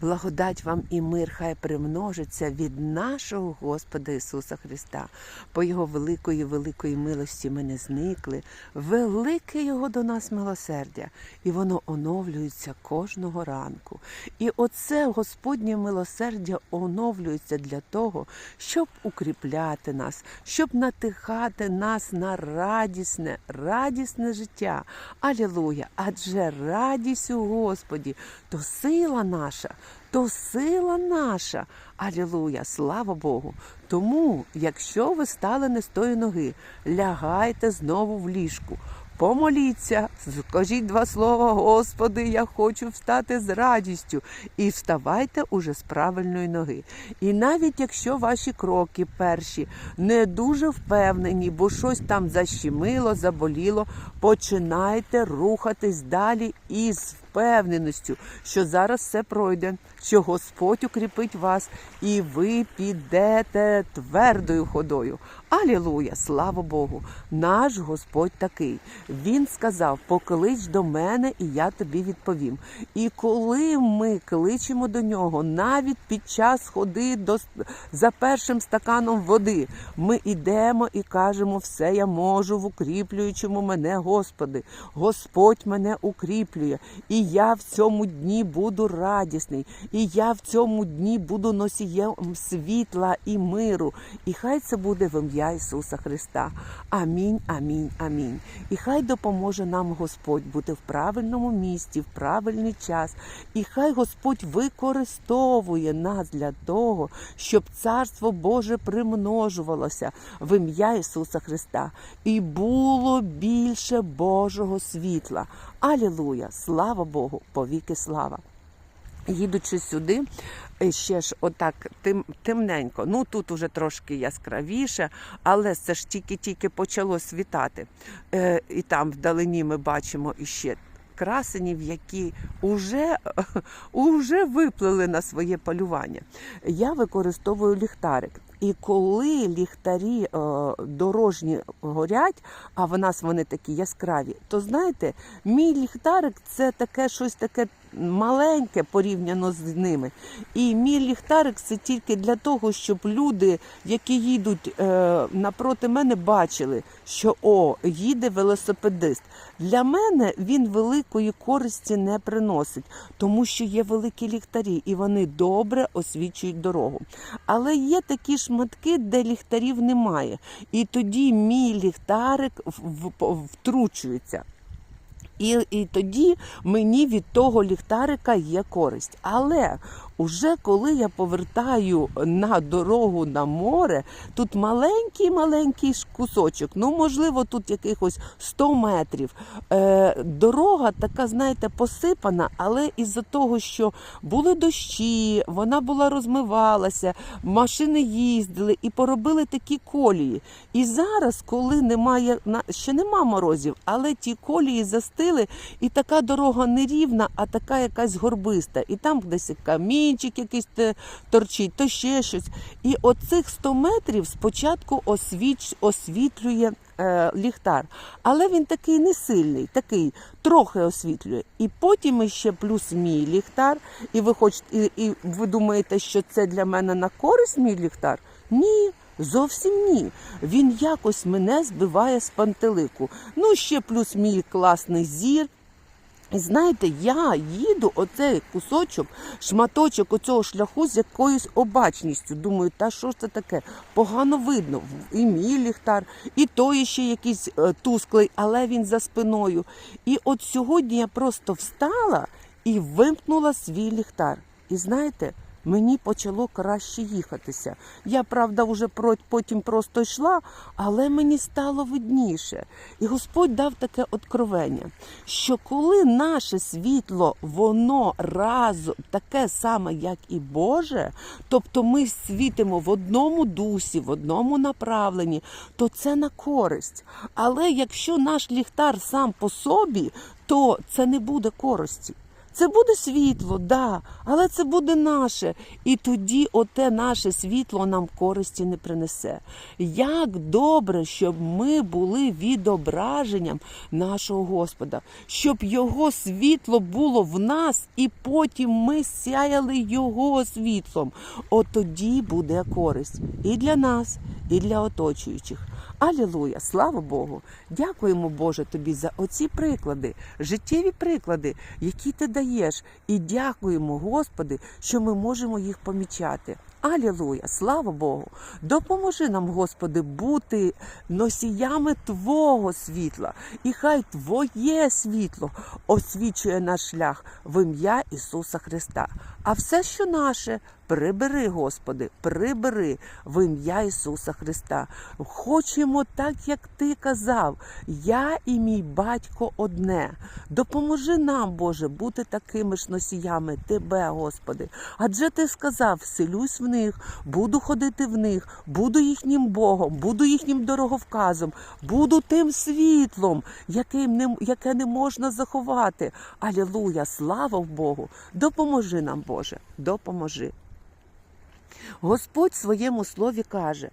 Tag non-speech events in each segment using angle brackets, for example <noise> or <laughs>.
Благодать вам і мир хай примножиться від нашого Господа Ісуса Христа. По Його великої, великої милості ми не зникли. Велике Його до нас милосердя, і воно оновлюється кожного ранку. І оце Господнє милосердя оновлюється для того, щоб укріпляти нас, щоб натихати нас на радісне, радісне життя. Алілуя! Адже радість у Господі то сила наша, то сила наша. Алілуя! Слава Богу! Тому, якщо ви стали не з тої ноги, лягайте знову в ліжку. Помоліться, скажіть два слова, Господи, я хочу встати з радістю. І вставайте уже з правильної ноги. І навіть якщо ваші кроки перші не дуже впевнені, бо щось там защемило, заболіло, починайте рухатись далі із впевненістю, що зараз все пройде, що Господь укріпить вас, і ви підете твердою ходою. Алілуя! Слава Богу! Наш Господь такий. Він сказав: поклич до мене, і я тобі відповім. І коли ми кличемо до нього, навіть під час ходи до за першим стаканом води, ми йдемо і кажемо: все я можу в укріплюючому мене, Господи. Господь мене укріплює, і я в цьому дні буду радісний, і я в цьому дні буду носієм світла і миру. І хай це буде в ім'я Ісуса Христа. Амінь, амінь, амінь. І хай допоможе нам Господь бути в правильному місці, в правильний час. І хай Господь використовує нас для того, щоб Царство Боже примножувалося в ім'я Ісуса Христа. І було більше Божого світла. Алілуя! Слава Богу! Повіки слава! Їдучи сюди, е, ще ж отак тим, темненько. Ну тут уже трошки яскравіше, але це ж тільки-тільки почало світати. Е, і там вдалині ми бачимо іще красенів, які вже, <laughs> уже виплили на своє полювання. Я використовую ліхтарик. І коли ліхтарі е, дорожні горять, а в нас вони такі яскраві, то знаєте, мій ліхтарик це таке щось таке маленьке порівняно з ними. І мій ліхтарик це тільки для того, щоб люди, які їдуть е, напроти мене, бачили, що о, їде велосипедист. Для мене він великої користі не приносить, тому що є великі ліхтарі, і вони добре освічують дорогу. Але є такі шматки, де ліхтарів немає. І тоді мій ліхтарик втручується. І, і тоді мені від того ліхтарика є користь. Але уже коли я повертаю на дорогу на море, тут маленький-маленький кусочок, ну можливо, тут якихось 100 метрів. Е, дорога така, знаєте, посипана, але із-за того, що були дощі, вона була розмивалася, машини їздили і поробили такі колії. І зараз, коли немає ще нема морозів, але ті колії застили, і така дорога не рівна, а така якась горбиста. І там десь камінчик якийсь торчить, то ще щось. І оцих 100 метрів спочатку освіч, освітлює е, ліхтар. Але він такий не сильний, такий трохи освітлює. І потім ще плюс мій ліхтар. І ви хочете, і, і ви думаєте, що це для мене на користь мій ліхтар? Ні. Зовсім ні. Він якось мене збиває з пантелику. Ну, ще плюс мій класний зір. І знаєте, я їду оцей кусочок, шматочок оцього шляху з якоюсь обачністю. Думаю, та що ж це таке? Погано видно. І мій ліхтар, і той ще якийсь е, тусклий, але він за спиною. І от сьогодні я просто встала і вимкнула свій ліхтар. І знаєте, мені почало краще їхатися. Я, правда, вже потім просто йшла, але мені стало видніше. І Господь дав таке откровення, що коли наше світло, воно разом таке саме, як і Боже, тобто ми світимо в одному дусі, в одному направленні, то це на користь. Але якщо наш ліхтар сам по собі, то це не буде користі. Це буде світло, да, але це буде наше. І тоді оте наше світло нам користі не принесе. Як добре, щоб ми були відображенням нашого Господа, щоб Його світло було в нас, і потім ми сяяли Його світлом. От тоді буде користь і для нас, і для оточуючих. Алілуя, слава Богу! Дякуємо, Боже, тобі за оці приклади, життєві приклади, які ти даєш. І дякуємо, Господи, що ми можемо їх помічати. Алілуя, слава Богу! Допоможи нам, Господи, бути носіями Твого світла, і хай Твоє світло освічує наш шлях в ім'я Ісуса Христа. А все, що наше, прибери, Господи, прибери в ім'я Ісуса Христа. Хочемо так, як Ти казав, я і мій батько одне. Допоможи нам, Боже, бути такими ж носіями Тебе, Господи. Адже Ти сказав, вселюсь в них, буду ходити в них, буду їхнім Богом, буду їхнім дороговказом, буду тим світлом, яким не, яке не можна заховати. Алілуя, слава Богу! Допоможи нам, Боже, допоможи. Господь в своєму слові каже: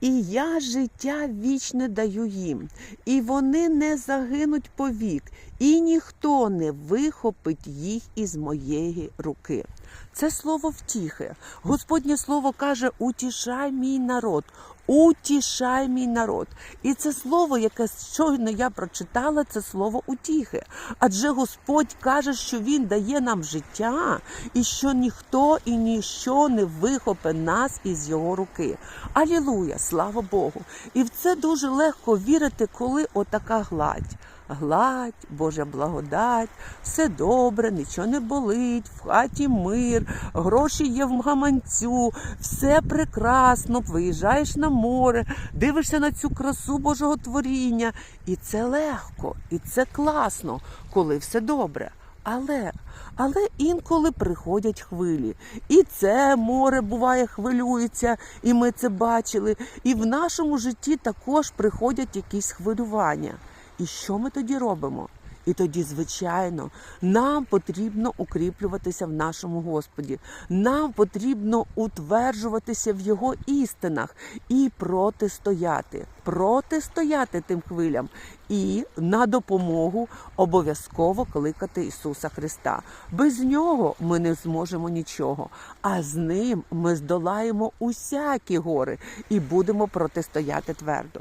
І я життя вічне даю їм, і вони не загинуть повік, і ніхто не вихопить їх із моєї руки. Це слово втіхи. Господнє слово каже: утішай мій народ, утішай мій народ. І це слово, яке щойно я прочитала, це слово утіхи. Адже Господь каже, що Він дає нам життя, і що ніхто і ніщо не вихопе нас із його руки. Алілуя, слава Богу! І в це дуже легко вірити, коли отака гладь. Гладь, Божа благодать, все добре, нічого не болить, в хаті мир, гроші є в гаманцю, все прекрасно, виїжджаєш на море, дивишся на цю красу Божого творіння. І це легко, і це класно, коли все добре. Але, але інколи приходять хвилі. І це море буває хвилюється, і ми це бачили. І в нашому житті також приходять якісь хвилювання. І що ми тоді робимо? І тоді, звичайно, нам потрібно укріплюватися в нашому Господі. Нам потрібно утверджуватися в Його істинах і протистояти, протистояти тим хвилям і на допомогу обов'язково кликати Ісуса Христа. Без нього ми не зможемо нічого, а з ним ми здолаємо усякі гори і будемо протистояти твердо.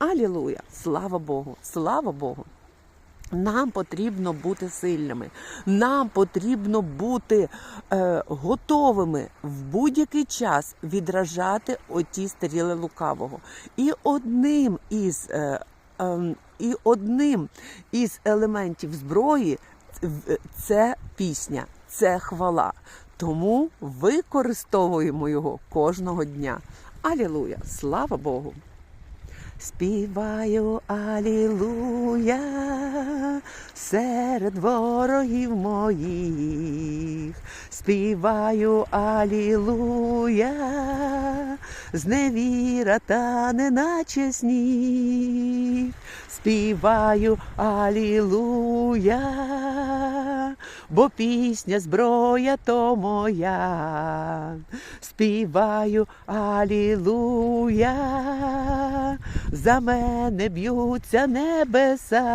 Алілуя! Слава Богу! Слава Богу! Нам потрібно бути сильними, нам потрібно бути е, готовими в будь-який час відражати оті стріли лукавого. І одним із е, е, і одним із елементів зброї це пісня, це хвала. Тому використовуємо його кожного дня. Алілуя! Слава Богу! Співаю Алілуя серед ворогів моїх. Співаю Алілуя, зневіра та неначе сніг. Співаю Алілуя, бо пісня зброя то моя. Співаю Алілуя, за мене б'ються небеса.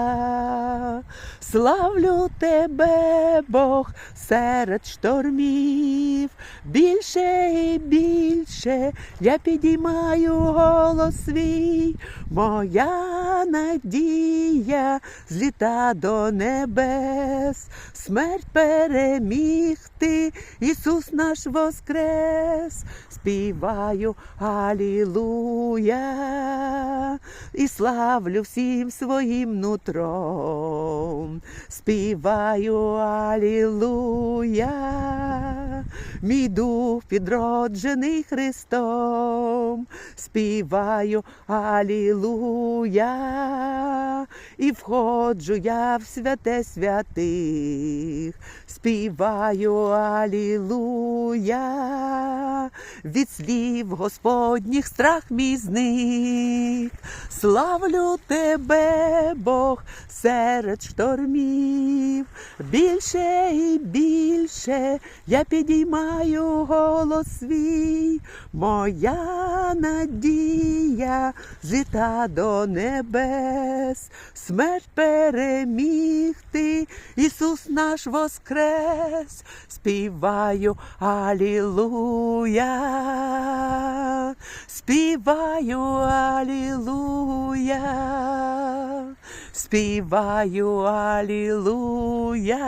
Славлю тебе, Бог, серед штормів. Більше і більше я підіймаю голос свій. Моя надія зліта до небес, смерть перемігти, Ісус наш воскрес, співаю Алілуя. І славлю всім своїм нутром. Співаю Алілуя, мій дух підроджений Христом, співаю Алілуя, і входжу я в святе святих, співаю Алілуя, від слів Господніх страх мій зник. Славлю тебе, Бог, серед штормів. Більше і більше я підіймаю голос свій. Моя надія зліта до небес, смерть перемігти, Ісус наш воскрес, співаю Алілуя, співаю Алілуя, співаю Алілуя,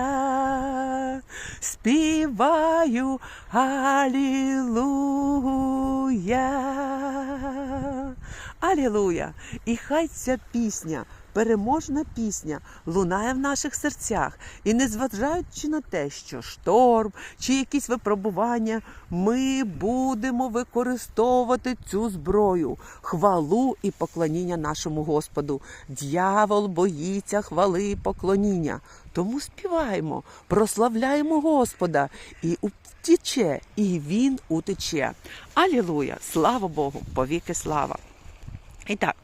співаю Алілуя. Алілуя! І хай ця пісня, переможна пісня, лунає в наших серцях. І незважаючи на те, що шторм чи якісь випробування, ми будемо використовувати цю зброю, хвалу і поклоніння нашому Господу. Дьявол боїться хвали і поклоніння. Тому співаємо, прославляємо Господа і утіче, і Він утече. Алілуя! Слава Богу! Повіки слава! І так,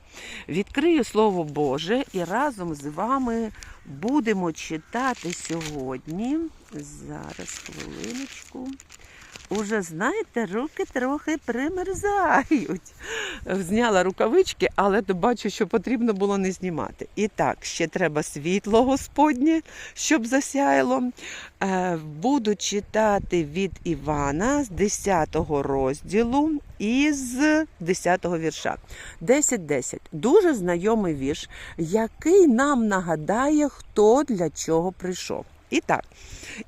відкрию Слово Боже і разом з вами будемо читати сьогодні. Зараз хвилиночку. Уже, знаєте, руки трохи примерзають. Зняла рукавички, але то бачу, що потрібно було не знімати. І так, ще треба світло Господнє, щоб засяяло. Е, Буду читати від Івана з 10 розділу із 10 вірша. 10.10. Дуже знайомий вірш, який нам нагадає, хто для чого прийшов. І так,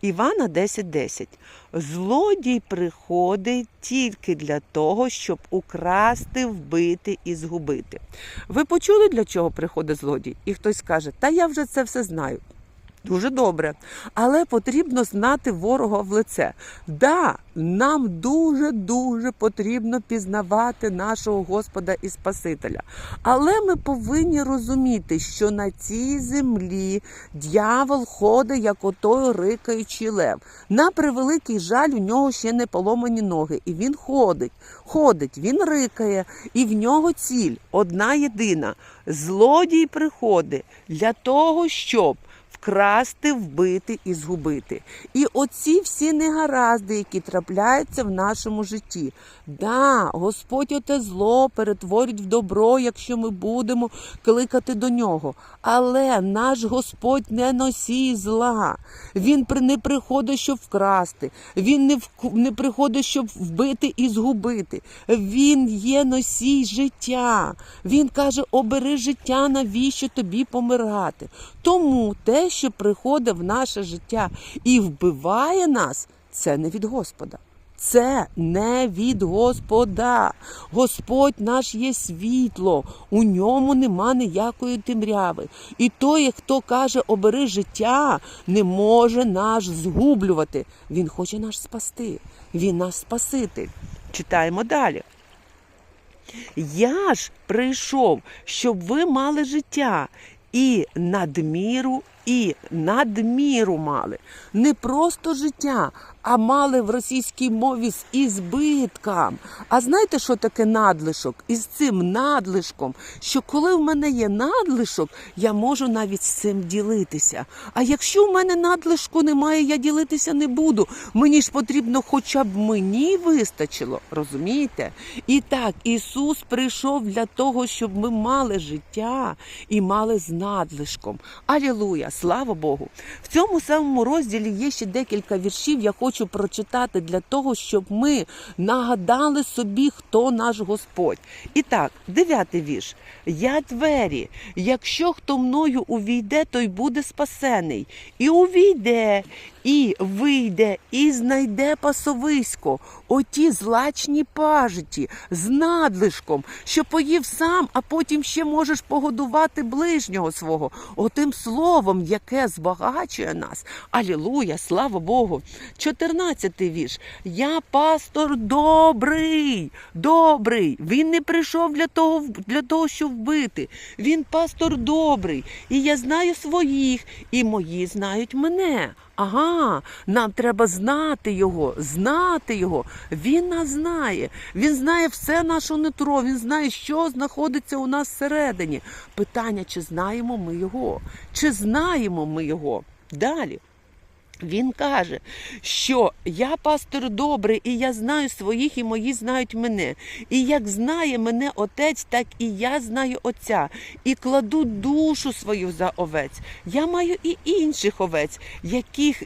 Івана 10.10. Злодій приходить тільки для того, щоб украсти, вбити і згубити. Ви почули, для чого приходить злодій? І хтось каже, та я вже це все знаю. Дуже добре, але потрібно знати ворога в лице. Да, нам дуже дуже потрібно пізнавати нашого Господа і Спасителя. Але ми повинні розуміти, що на цій землі дьявол ходить, як отой рикаючий лев. На превеликий жаль, у нього ще не поломані ноги, і він ходить, ходить, він рикає, і в нього ціль одна єдина. Злодій приходить для того, щоб вкрасти, вбити і згубити. І оці всі негаразди, які трапляються в нашому житті. Да, Господь оте зло перетворить в добро, якщо ми будемо кликати до нього. Але наш Господь не носій зла. Він не приходить, щоб вкрасти. Він не, вк- не приходить, щоб вбити і згубити. Він є носій життя. Він каже: обери життя, навіщо тобі помирати. Тому те, що приходить в наше життя і вбиває нас, це не від Господа. Це не від Господа. Господь наш є світло, у ньому нема ніякої темряви. І той, хто каже, обери життя, не може нас згублювати. Він хоче нас спасти. Він нас спаситель. Читаємо далі. Я ж прийшов, щоб ви мали життя і надміру, і надміру мали. Не просто життя, а мали в російській мові з ізбитком. А знаєте, що таке надлишок? І з цим надлишком, що коли в мене є надлишок, я можу навіть з цим ділитися. А якщо в мене надлишку немає, я ділитися не буду. Мені ж потрібно, хоча б мені вистачило, розумієте? І так, Ісус прийшов для того, щоб ми мали життя і мали з надлишком. Алілуя! Слава Богу! В цьому самому розділі є ще декілька віршів. Я хочу прочитати для того, щоб ми нагадали собі, хто наш Господь. І так, дев'ятий вірш. Я двері. Якщо хто мною увійде, той буде спасений. І увійде, і вийде і знайде пасовисько, оті злачні пажиті з надлишком, що поїв сам, а потім ще можеш погодувати ближнього свого, отим словом, яке збагачує нас. Алілуя, слава Богу. 14 вірш. Я пастор добрий, добрий. Він не прийшов для того, для того, щоб вбити. Він пастор добрий. І я знаю своїх, і мої знають мене. Ага, нам треба знати його, знати його. Він нас знає. Він знає все наше нутро, він знає, що знаходиться у нас всередині. Питання, чи знаємо ми його? Чи знаємо ми його? Далі. Він каже, що я пастор добрий, і я знаю своїх, і мої знають мене. І як знає мене отець, так і я знаю отця, і кладу душу свою за овець. Я маю і інших овець, яких,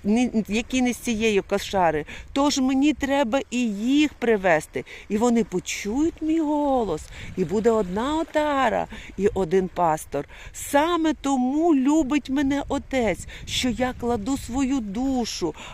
які не з цієї кошари. Тож мені треба і їх привести. І вони почують мій голос, і буде одна отара і один пастор. Саме тому любить мене отець, що я кладу свою душу,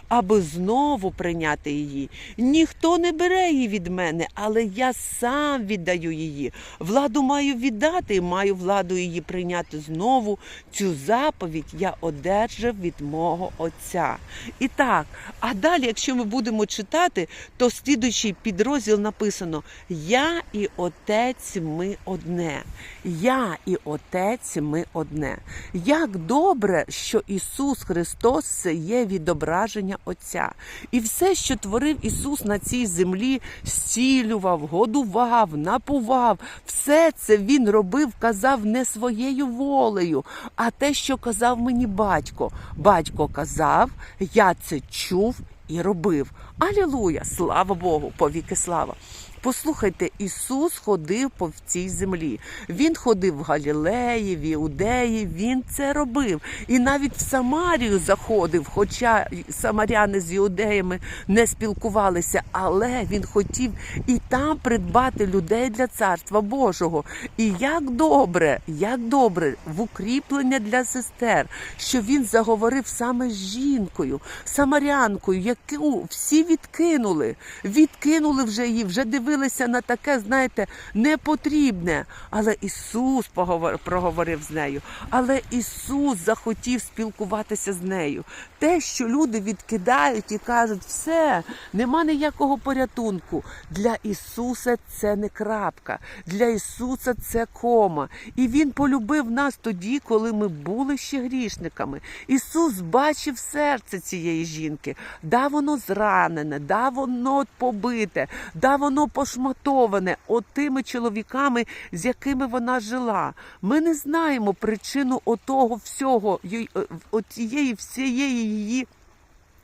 аби знову прийняти її. Ніхто не бере її від мене, але я сам віддаю її. Владу маю віддати, і маю владу її прийняти знову. Цю заповідь я одержав від мого отця. І так, а далі, якщо ми будемо читати, то слідуючий підрозділ написано: Я і отець ми одне. Я і отець ми одне. Як добре, що Ісус Христос це є відображення Отця. І все, що творив Ісус на цій землі, зцілював, годував, напував, все це Він робив, казав не своєю волею, а те, що казав мені батько. Батько казав, я це чув і робив. Алілуя! Слава Богу! Повіки слава! Послухайте, Ісус ходив по цій землі. Він ходив в Галілеї, в Іудеї, він це робив. І навіть в Самарію заходив, хоча самаряни з іудеями не спілкувалися, але він хотів і там придбати людей для царства Божого. І як добре, як добре в укріплення для сестер, що він заговорив саме з жінкою, самарянкою, яку всі відкинули, відкинули вже її, вже дивилися на таке, знаєте, непотрібне. Але Ісус поговор- проговорив з нею. Але Ісус захотів спілкуватися з нею. Те, що люди відкидають і кажуть, все, нема ніякого порятунку. Для Ісуса це не крапка. Для Ісуса це кома. І Він полюбив нас тоді, коли ми були ще грішниками. Ісус бачив серце цієї жінки. Да, воно зранене, да, воно побите, да, воно пошматоване отими чоловіками, з якими вона жила. Ми не знаємо причину отого всього, е, отієї всієї її.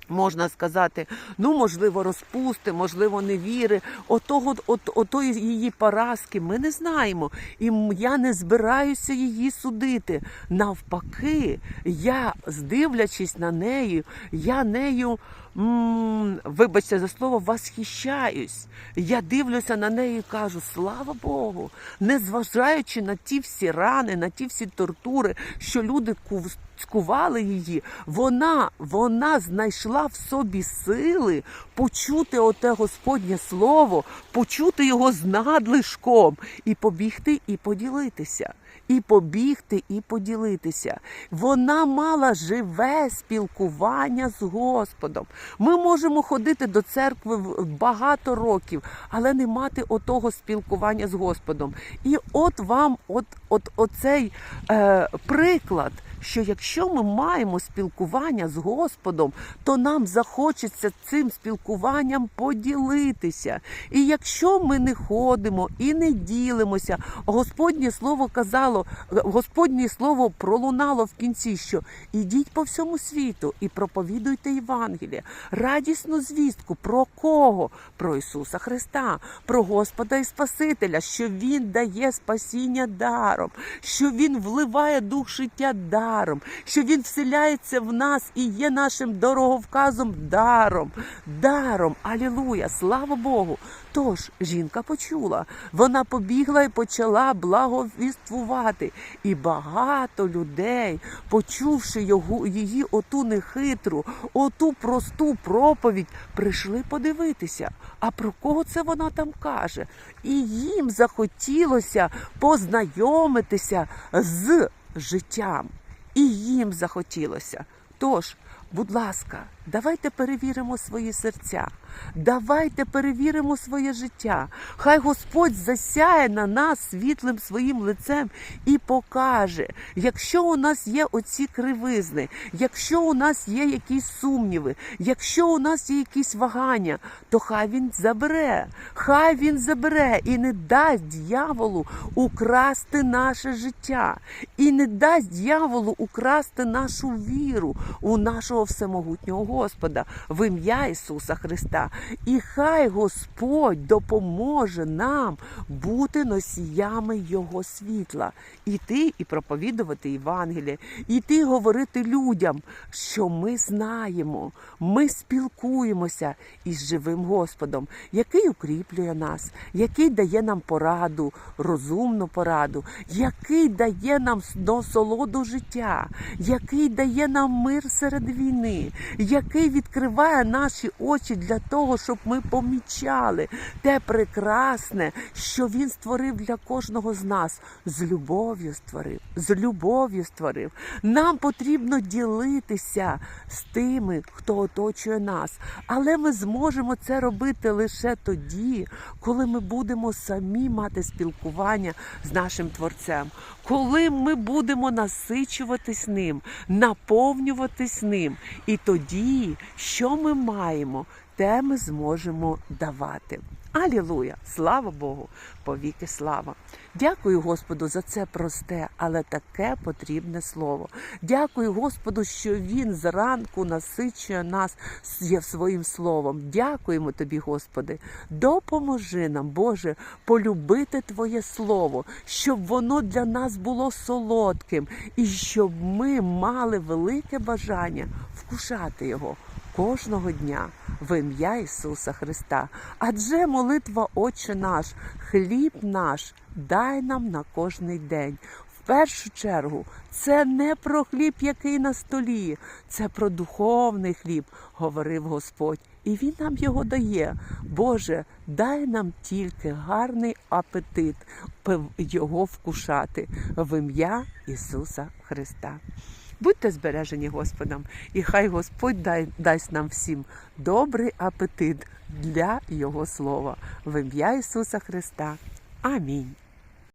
Можна сказати, ну можливо, розпусти, можливо, невіри, отого, от, отої її поразки. Ми не знаємо. І я не збираюся її судити. Навпаки, я, здивлячись на неї, я нею, вибачте за слово, восхищаюсь. Я дивлюся на неї і кажу: слава Богу, незважаючи на ті всі рани, на ті всі тортури, що люди кув- скували її, вона, вона знайшла в собі сили почути оте Господнє слово, почути його з надлишком і побігти і поділитися. І побігти, і поділитися. Вона мала живе спілкування з Господом. Ми можемо ходити до церкви багато років, але не мати отого спілкування з Господом. І от вам, от, от оцей е, приклад що якщо ми маємо спілкування з Господом, то нам захочеться цим спілкуванням поділитися. І якщо ми не ходимо і не ділимося, Господнє слово казало, Господнє слово пролунало в кінці, що ідіть по всьому світу і проповідуйте Євангеліє, радісну звістку про кого? Про Ісуса Христа, про Господа і Спасителя, що Він дає спасіння даром, що Він вливає дух життя даром, що Він вселяється в нас і є нашим дороговказом даром. Даром. Алілуя! Слава Богу! Тож жінка почула, вона побігла і почала благовіствувати. І багато людей, почувши його, її оту нехитру, оту просту проповідь, прийшли подивитися. А про кого це вона там каже? І їм захотілося познайомитися з життям. І їм захотілося. Тож, будь ласка, давайте перевіримо свої серця, давайте перевіримо своє життя. Хай Господь засяє на нас світлим своїм лицем і покаже, якщо у нас є оці кривизни, якщо у нас є якісь сумніви, якщо у нас є якісь вагання, то хай він забере, хай він забере і не дасть дьяволу украсти наше життя, і не дасть дьяволу украсти нашу віру у нашого всемогутнього Господа в ім'я Ісуса Христа. І хай Господь допоможе нам бути носіями Його світла, іти і проповідувати Євангеліє, іти говорити людям, що ми знаємо, ми спілкуємося із живим Господом, який укріплює нас, який дає нам пораду, розумну пораду, який дає нам насолоду життя, який дає нам мир серед війни, який відкриває наші очі для того, щоб ми помічали те прекрасне, що він створив для кожного з нас. З любов'ю створив, з любов'ю створив. Нам потрібно ділитися з тими, хто оточує нас. Але ми зможемо це робити лише тоді, коли ми будемо самі мати спілкування з нашим творцем, коли ми будемо насичуватись ним, наповнюватись ним. І тоді, що ми маємо, те ми зможемо давати. Алілуя! Слава Богу! Повіки слава! Дякую Господу за це просте, але таке потрібне слово. Дякую Господу, що Він зранку насичує нас своїм словом. Дякуємо Тобі, Господи. Допоможи нам, Боже, полюбити Твоє Слово, щоб воно для нас було солодким і щоб ми мали велике бажання вкушати його кожного дня в ім'я Ісуса Христа. Адже молитва Отче наш, хліб наш, дай нам на кожний день. В першу чергу це не про хліб, який на столі, це про духовний хліб, говорив Господь. І Він нам його дає. Боже, дай нам тільки гарний апетит його вкушати в ім'я Ісуса Христа. Будьте збережені Господом, і хай Господь дай, дасть нам всім добрий апетит для Його слова. В ім'я Ісуса Христа. Амінь.